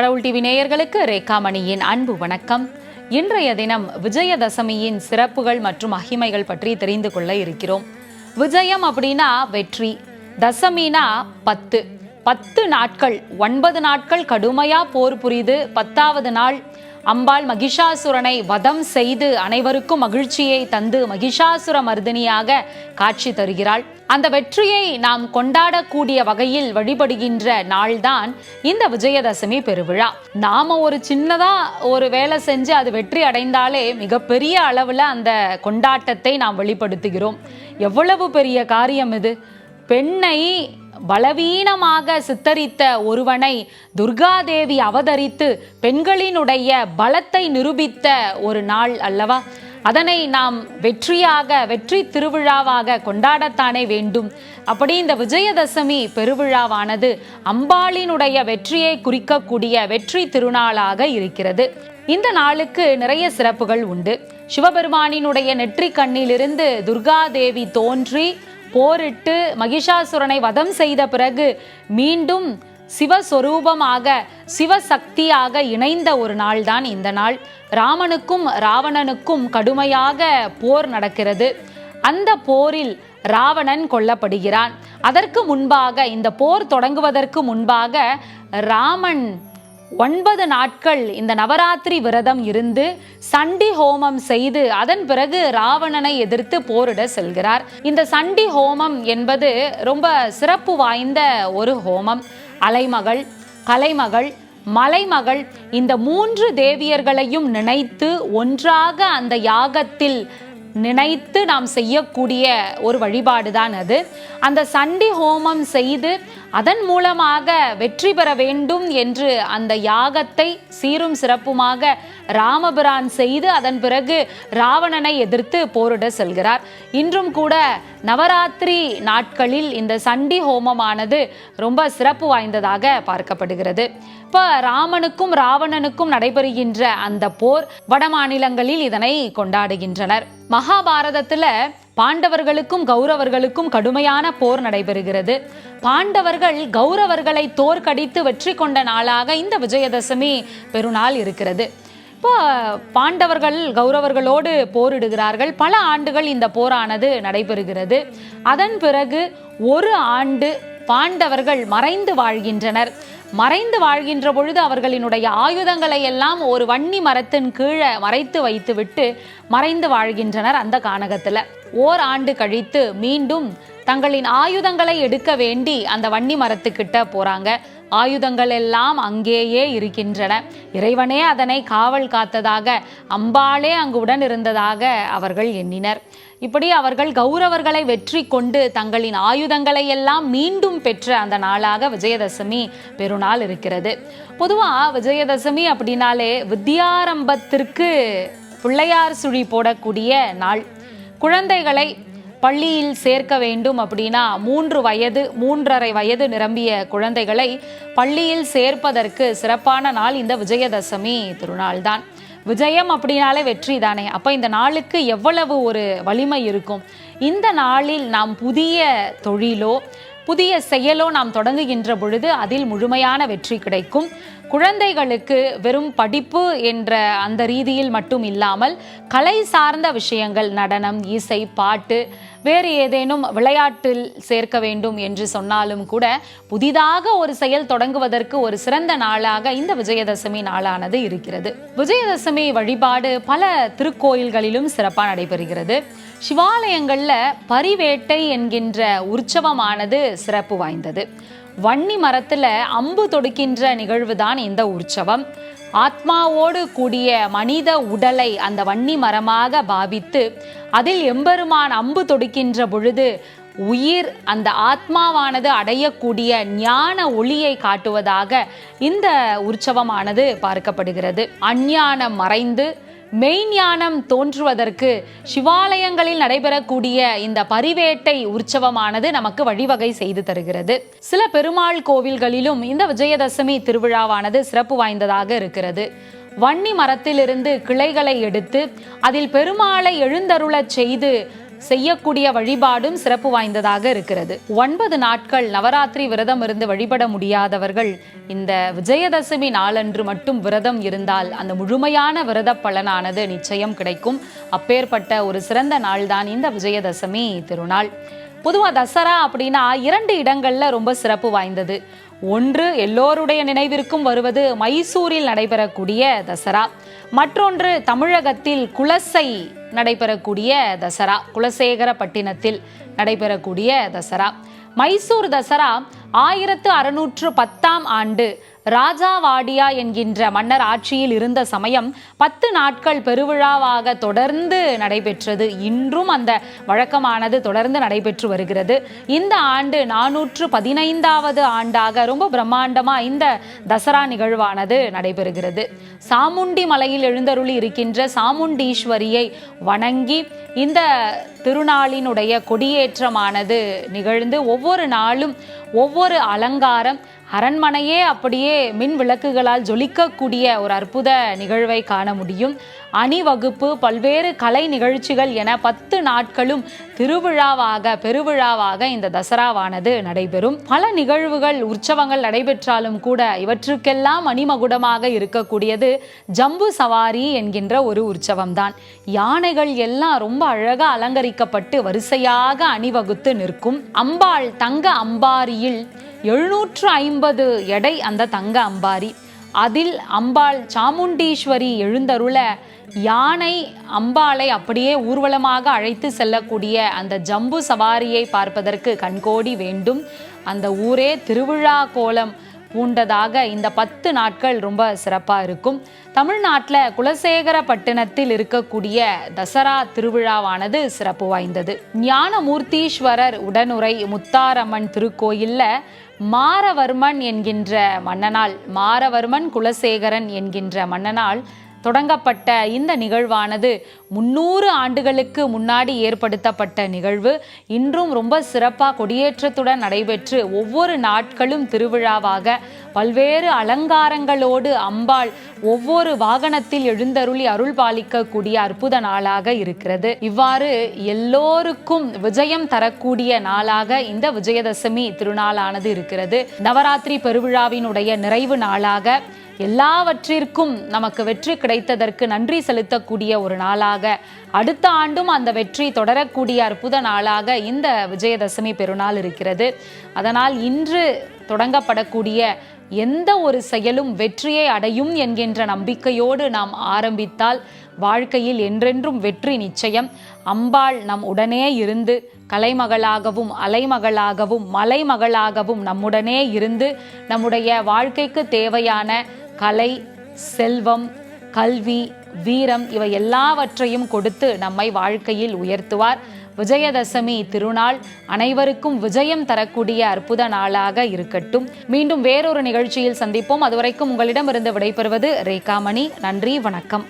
கடவுள் டிவி நேயர்களுக்கு ரேகாமணியின் அன்பு வணக்கம். இன்றைய தினம் விஜயதசமியின் சிறப்புகள் மற்றும் மகிமைகள் பற்றி தெரிந்து கொள்ள இருக்கிறோம். விஜயம் அப்படின்னா வெற்றி தசமினா பத்து. பத்து நாட்கள் ஒன்பது நாட்கள் கடுமையா போர் புரிது பத்தாவது நாள் அம்பாள் மகிஷாசுரனை வதம் செய்து அனைவருக்கும் மகிழ்ச்சியை தந்து மகிஷாசுர மர்தினியாக காட்சி தருகிறாள். அந்த வெற்றியை நாம் கொண்டாடக்கூடிய வகையில் வழிபடுகின்ற நாள்தான் இந்த விஜயதசமி பெருவிழா. நாம ஒரு சின்னதா ஒரு வேலை செஞ்சு அது வெற்றி அடைந்தாலே மிகப்பெரிய அளவில் அந்த கொண்டாட்டத்தை நாம் வெளிப்படுத்துகிறோம். எவ்வளவு பெரிய காரியம் இது? பெண்ணை பலவீனமாக சித்தரித்த ஒருவனை துர்காதேவி அவதரித்து பெண்களினுடைய பலத்தை நிரூபித்த ஒரு நாள் அல்லவா? அதனை நாம் வெற்றியாக வெற்றி திருவிழாவாக கொண்டாடத்தானே வேண்டும். அப்படி இந்த விஜயதசமி பெருவிழாவானது அம்பாளினுடைய வெற்றியை குறிக்கக்கூடிய வெற்றி திருநாளாக இருக்கிறது. இந்த நாளுக்கு நிறைய சிறப்புகள் உண்டு. சிவபெருமானினுடைய நெற்றி கண்ணிலிருந்து துர்காதேவி தோன்றி போரிட்டு மகிஷாசுரனை வதம் செய்த பிறகு மீண்டும் சிவஸ்வரூபமாக சிவசக்தியாக இணைந்த ஒரு நாள் தான் இந்த நாள். ராமனுக்கும் ராவணனுக்கும் கடுமையாக போர் நடக்கிறது. அந்த போரில் ராவணன் கொல்லப்படுகிறான். அதற்கு முன்பாக இந்த போர் தொடங்குவதற்கு முன்பாக ராமன் ஒன்பது நாட்கள் இந்த நவராத்திரி விரதம் இருந்து சண்டி ஹோமம் செய்து அதன் பிறகு ராவணனை எதிர்த்து போரிட செல்கிறார். இந்த சண்டி ஹோமம் என்பது ரொம்ப சிறப்பு வாய்ந்த ஒரு ஹோமம். அலைமகள் கலைமகள் மலைமகள் இந்த மூன்று தேவியர்களையும் நினைத்து ஒன்றாக அந்த யாகத்தில் நினைத்து நாம் செய்யக்கூடிய ஒரு வழிபாடுதான் அது. அந்த சண்டி ஹோமம் செய்து அதன் மூலமாக வெற்றி பெற வேண்டும் என்று அந்த யாகத்தை சீரும் சிறப்புமாக ராமபிரான் செய்து அதன் பிறகு ராவணனை எதிர்த்து போரிட செல்கிறார். இன்றும் கூட நவராத்திரி நாட்களில் இந்த சண்டி ஹோமமானது ரொம்ப சிறப்பு வாய்ந்ததாக பார்க்கப்படுகிறது. இப்போ ராமனுக்கும் ராவணனுக்கும் நடைபெறுகின்ற அந்த போர் வட மாநிலங்களில் இதனை கொண்டாடுகின்றனர். மகாபாரதத்தில் பாண்டவர்களுக்கும் கௌரவர்களுக்கும் கடுமையான போர் நடைபெறுகிறது. பாண்டவர்கள் கௌரவர்களை தோற்கடித்து வெற்றி கொண்ட நாளாக இந்த விஜயதசமி பெருநாள் இருக்கிறது. இப்போ பாண்டவர்கள் கௌரவர்களோடு போரிடுகிறார்கள். பல ஆண்டுகள் இந்த போரானது நடைபெறுகிறது. அதன் பிறகு ஒரு ஆண்டு பாண்டவர்கள் மறைந்து வாழ்கின்றனர். மறைந்து வாழ்கின்ற பொழுது அவர்களினுடைய ஆயுதங்களை எல்லாம் ஒரு வன்னி மரத்தின் கீழே மறைத்து வைத்துவிட்டு மறைந்து வாழ்கின்றனர் அந்த கானகத்தில். ஓர் ஆண்டு கழித்து மீண்டும் தங்களின் ஆயுதங்களை எடுக்க வேண்டி அந்த வன்னி மரத்துக்கிட்ட போறாங்க. ஆயுதங்கள் எல்லாம் அங்கேயே இருக்கின்றன. இறைவனே அதனை காவல் காத்ததாக அம்பாளே அங்கு உடன் இருந்ததாக அவர்கள் எண்ணினர். இப்படி அவர்கள் கௌரவர்களை வெற்றி கொண்டு தங்களின் ஆயுதங்களை எல்லாம் மீண்டும் பெற்ற அந்த நாளாக விஜயதசமி பெருநாள் இருக்கிறது. பொதுவாக விஜயதசமி அப்படின்னாலே வித்யாரம்பத்திற்கு பிள்ளையார் சுழி போடக்கூடிய நாள். குழந்தைகளை பள்ளியில் சேர்க்க வேண்டும் அப்படின்னா மூன்று வயது மூன்றரை வயது நிரம்பிய குழந்தைகளை பள்ளியில் சேர்ப்பதற்கு சிறப்பான நாள் இந்த விஜயதசமி திருநாள் தான் விஜயம் அப்படின்னாலே வெற்றி தானே. அப்போ இந்த நாளுக்கு எவ்வளவு ஒரு வலிமை இருக்கும்? இந்த நாளில் நாம் புதிய தொழிலோ புதிய செயலோ நாம் தொடங்குகின்ற பொழுது அதில் முழுமையான வெற்றி கிடைக்கும். குழந்தைகளுக்கு வெறும் படிப்பு என்ற அந்த ரீதியில் மட்டும் இல்லாமல் கலை சார்ந்த விஷயங்கள் நடனம் இசை பாட்டு வேறு ஏதேனும் விளையாட்டில் சேர்க்க வேண்டும் என்று சொன்னாலும் கூட புதிதாக ஒரு செயல் தொடங்குவதற்கு ஒரு சிறந்த நாளாக இந்த விஜயதசமி நாளானது இருக்கிறது. விஜயதசமி வழிபாடு பல திருக்கோயில்களிலும் சிறப்பாக நடைபெறுகிறது. சிவாலயங்களில் பரிவேட்டை என்கின்ற உற்சவமானது சிறப்பு வாய்ந்தது. வன்னி மரத்தில் அம்பு தொடுக்கின்ற நிகழ்வுதான் இந்த உற்சவம். ஆத்மாவோடு கூடிய மனித உடலை அந்த வன்னி மரமாக பாவித்து அதில் எம்பெருமான் அம்பு தொடுக்கின்ற பொழுது உயிர் அந்த ஆத்மாவானது அடையக்கூடிய ஞான ஒளியை காட்டுவதாக இந்த உற்சவமானது பார்க்கப்படுகிறது. அஞ்ஞானம் மறைந்து மெய்ஞானம் தோன்றுவதற்கு சிவாலயங்களில் நடைபெறக்கூடிய இந்த பரிவேட்டை உற்சவமானது நமக்கு வழிவகை செய்து தருகிறது. சில பெருமாள் கோவில்களிலும் இந்த விஜயதசமி திருவிழாவானது சிறப்பு வாய்ந்ததாக இருக்கிறது. வன்னி மரத்திலிருந்து கிளைகளை எடுத்து அதில் பெருமாளை எழுந்தருளச் செய்து செய்யக்கூடிய வழிபாடும் சிறப்பு வாய்ந்ததாக இருக்கிறது. ஒன்பது நாட்கள் நவராத்திரி விரதம் இருந்து வழிபட முடியாதவர்கள் இந்த விஜயதசமி நாளன்று மட்டும் விரதம் இருந்தால் அந்த முழுமையான விரத பலனானது நிச்சயம் கிடைக்கும். அப்பேற்பட்ட ஒரு சிறந்த நாள்தான் இந்த விஜயதசமி திருநாள். பொதுவாக தசரா அப்படின்னா இரண்டு இடங்களில் ரொம்ப சிறப்பு வாய்ந்தது. ஒன்று எல்லோருடைய நினைவிற்கும் வருவது மைசூரில் நடைபெறக்கூடிய தசரா. மற்றொன்று தமிழகத்தில் குலசை நடைபெறக்கூடிய தசரா. குலசேகரப்பட்டினத்தில் நடைபெறக்கூடிய தசரா. மைசூர் தசரா ஆயிரத்து அறுநூற்று பத்தாம் ஆண்டு ராஜாவாடியா என்கின்ற மன்னர் ஆட்சியில் இருந்த சமயம் பத்து நாட்கள் பெருவிழாவாக தொடர்ந்து நடைபெற்றது. இன்றும் அந்த வழக்கமானது தொடர்ந்து நடைபெற்று வருகிறது. இந்த ஆண்டு நானூற்று பதினைந்தாவது ஆண்டாக ரொம்ப பிரம்மாண்டமா இந்த தசரா நிகழ்வானது நடைபெறுகிறது. சாமுண்டி மலையில் எழுந்தருளி இருக்கின்ற சாமுண்டீஸ்வரியை வணங்கி இந்த திருநாளினுடைய கொடியேற்றமானது நிகழ்ந்து ஒவ்வொரு நாளும் ஒவ்வொரு அலங்காரம் அரண்மனையே அப்படியே மின் விளக்குகளால் ஜொலிக்கக்கூடிய ஒரு அற்புத நிகழ்வை காண முடியும். அணிவகுப்பு பல்வேறு கலை நிகழ்ச்சிகள் என பத்து நாட்களும் திருவிழாவாக பெருவிழாவாக இந்த தசராவானது நடைபெறும். பல நிகழ்வுகள் உற்சவங்கள் நடைபெற்றாலும் கூட இவற்றுக்கெல்லாம் அணிமகுடமாக இருக்கக்கூடியது ஜம்பு சவாரி என்கின்ற ஒரு உற்சவம்தான். யானைகள் எல்லாம் ரொம்ப அழகாக அலங்கரிக்கப்பட்டு வரிசையாக அணிவகுத்து நிற்கும். அம்பாள் தங்க அம்பாரியில் எழுநூற்று ஐம்பது எடை அந்த தங்க அம்பாரி. அதில் அம்பாள் சாமுண்டீஸ்வரி எழுந்தருள யானை அம்பாளை அப்படியே ஊர்வலமாக அழைத்து செல்லக்கூடிய அந்த ஜம்பு சவாரியை பார்ப்பதற்கு கண்கோடி வேண்டும். அந்த ஊரே திருவிழா கோலம் பூண்டதாக இந்த பத்து நாட்கள் ரொம்ப சிறப்பாக இருக்கும். தமிழ்நாட்டில் குலசேகரப்பட்டினத்தில் இருக்கக்கூடிய தசரா திருவிழாவானது சிறப்பு வாய்ந்தது. ஞானமூர்த்தீஸ்வரர் உடனுரை முத்தாரம்மன் திருக்கோயில்ல மாரவர்மன் என்கின்ற மன்னனால் மாரவர்மன் குலசேகரன் என்கின்ற மன்னனால் தொடங்கப்பட்ட இந்த நிகழ்வானது முன்னூறு ஆண்டுகளுக்கு முன்னாடி ஏற்படுத்தப்பட்ட நிகழ்வு. இன்றும் ரொம்ப சிறப்பாக கொடியேற்றத்துடன் நடைபெற்று ஒவ்வொரு நாட்களும் திருவிழாவாக பல்வேறு அலங்காரங்களோடு அம்பாள் ஒவ்வொரு வாகனத்தில் எழுந்தருளி அருள் பாலிக்கக்கூடிய அற்புத நாளாக இருக்கிறது. இவ்வாறு எல்லோருக்கும் விஜயம் தரக்கூடிய நாளாக இந்த விஜயதசமி திருநாளானது இருக்கிறது. நவராத்திரி பெருவிழாவினுடைய நிறைவு நாளாக எல்லாவற்றிற்கும் நமக்கு வெற்றி கிடைத்ததற்கு நன்றி செலுத்தக்கூடிய ஒரு நாளாக அடுத்த ஆண்டும் அந்த வெற்றி தொடரக்கூடிய அற்புத நாளாக இந்த விஜயதசமி பெருநாள் இருக்கிறது. அதனால் இன்று தொடங்கப்படக்கூடிய எந்த ஒரு செயலும் வெற்றியை அடையும் என்கின்ற நம்பிக்கையோடு நாம் ஆரம்பித்தால் வாழ்க்கையில் என்றென்றும் வெற்றி நிச்சயம். அம்பாள் நம் உடனே இருந்து கலைமகளாகவும் அலைமகளாகவும் மலைமகளாகவும் நம்முடனே இருந்து நம்முடைய வாழ்க்கைக்கு தேவையான கலை செல்வம் கல்வி வீரம் இவை எல்லாவற்றையும் கொடுத்து நம்மை வாழ்க்கையில் உயர்த்துவார். விஜயதசமி திருநாள் அனைவருக்கும் விஜயம் தரக்கூடிய அற்புத நாளாக இருக்கட்டும். மீண்டும் வேறொரு நிகழ்ச்சியில் சந்திப்போம். அதுவரைக்கும் உங்களிடமிருந்து விடைபெறுவது ரேகாமணி. நன்றி வணக்கம்.